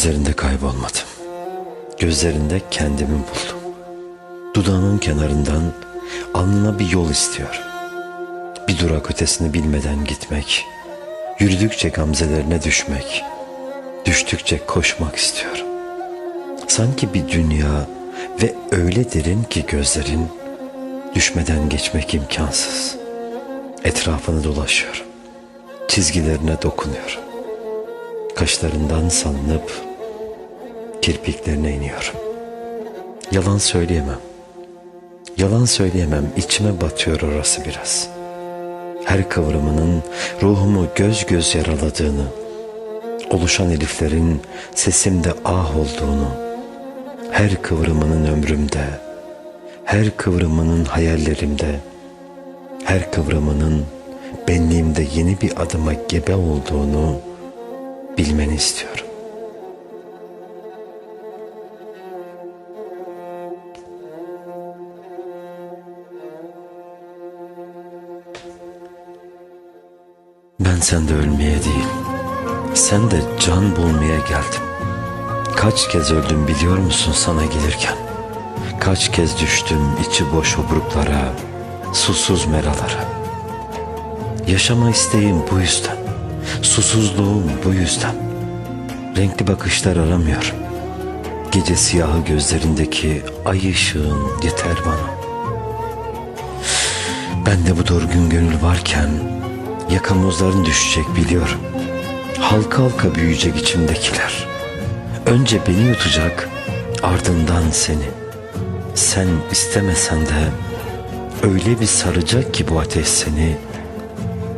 Gözlerinde kaybolmadım. Gözlerinde kendimi buldum. Dudağının kenarından alnına bir yol istiyorum. Bir durak ötesini bilmeden gitmek, yürüdükçe gamzelerine düşmek, düştükçe koşmak istiyorum. Sanki bir dünya ve öyle derin ki gözlerin düşmeden geçmek imkansız. Etrafını dolaşıyorum. Çizgilerine dokunuyorum. Kaşlarından salınıp kirpiklerine iniyorum. Yalan söyleyemem. Yalan söyleyemem. İçime batıyor orası biraz. Her kıvrımının ruhumu göz göz yaraladığını, oluşan eliflerin sesimde ah olduğunu, her kıvrımının ömrümde, her kıvrımının hayallerimde, her kıvrımının benliğimde yeni bir adıma gebe olduğunu bilmeni istiyorum. Ben sende ölmeye değil, sen de can bulmaya geldim. Kaç kez öldüm biliyor musun sana gelirken? Kaç kez düştüm içi boş obruklara, susuz meralara. Yaşama isteğim bu yüzden, susuzluğum bu yüzden. Renkli bakışlar aramıyorum. Gece siyahı gözlerindeki ay ışığın yeter bana. Ben de bu dorgun gönül varken yakamozların düşecek biliyorum. Halka halka büyüyecek içimdekiler. Önce beni yutacak, ardından seni. Sen istemesen de öyle bir saracak ki bu ateş seni.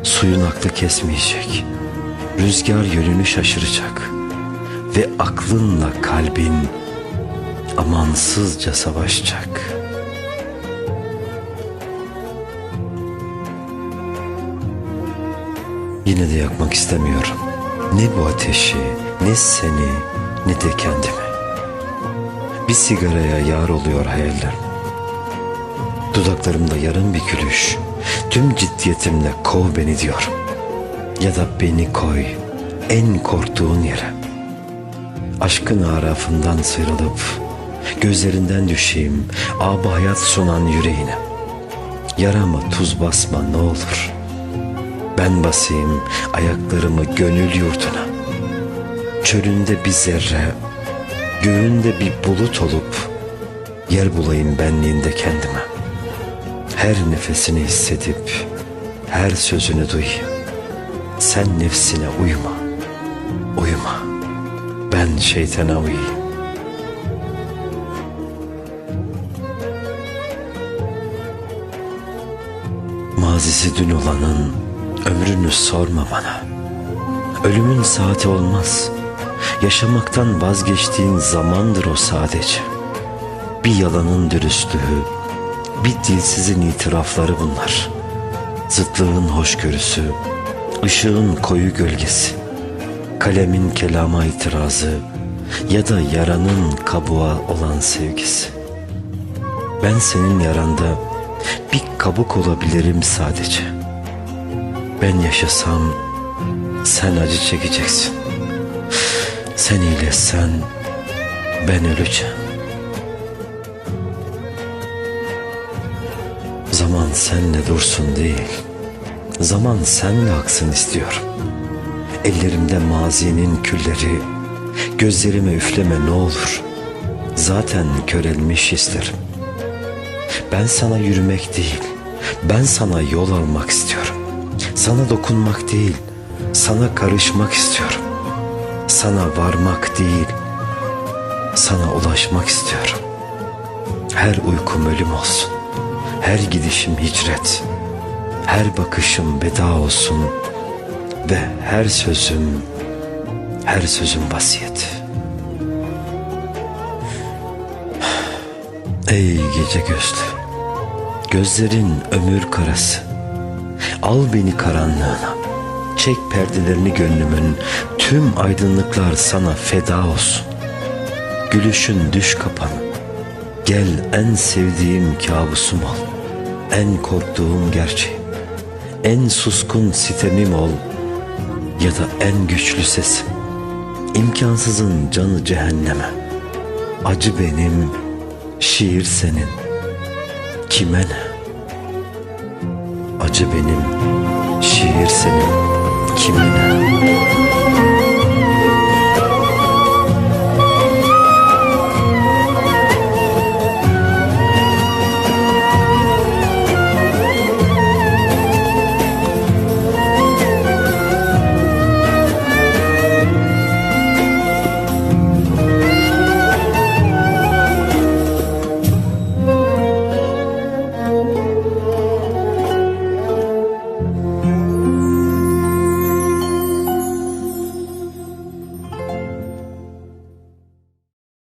Suyun aklı kesmeyecek. Rüzgar yönünü şaşıracak. Ve aklınla kalbin amansızca savaşacak.'' Yine de yakmak istemiyorum. Ne bu ateşi, ne seni, ne de kendimi. Bir sigaraya yar oluyor hayallerim. Dudaklarımda yarım bir gülüş. Tüm ciddiyetimle kov beni diyorum. Ya da beni koy en korktuğun yere. Aşkın arafından sıyrılıp gözlerinden düşeyim aba hayat sunan yüreğine. Yarama tuz basma ne olur.'' Ben basayım ayaklarımı gönül yurduna. Çölünde bir zerre, göğünde bir bulut olup yer bulayım benliğinde kendime. Her nefesini hissedip her sözünü duyayım. Sen nefsine uyma, uyuma. Ben şeytana uyuyayım. Mazisi dün olanın Ömrünü sorma bana. Ölümün saati olmaz. Yaşamaktan vazgeçtiğin zamandır o sadece. Bir yalanın dürüstlüğü, bir dilsizin itirafları bunlar. Zıtlığın hoşgörüsü, ışığın koyu gölgesi, kalemin kelama itirazı ya da yaranın kabuğa olan sevgisi. Ben senin yaranda bir kabuk olabilirim sadece.'' Ben yaşasam sen acı çekeceksin. Sen iyileşsen ben öleceğim. Zaman senle dursun değil. Zaman senle aksın istiyorum. Ellerimde mazinin külleri, gözlerime üfleme ne olur. Zaten körelmiş isterim. Ben sana yürümek değil, ben sana yol almak istiyorum. Sana dokunmak değil, sana karışmak istiyorum. Sana varmak değil, sana ulaşmak istiyorum. Her uykum ölüm olsun. Her gidişim hicret. Her bakışım veda olsun. Ve her sözüm, her sözüm vasiyet. Ey gece gözlü, gözlerin ömür karası. Al beni karanlığına. Çek perdelerini gönlümün. Tüm aydınlıklar sana feda olsun. Gülüşün düş kapanı. Gel en sevdiğim kabusum ol. En korktuğum gerçeğim. En suskun sitemim ol. Ya da en güçlü sesim. İmkansızın canı cehenneme. Acı benim, şiir senin. Kime ne? Acı benim, şiir senin. Kime ne?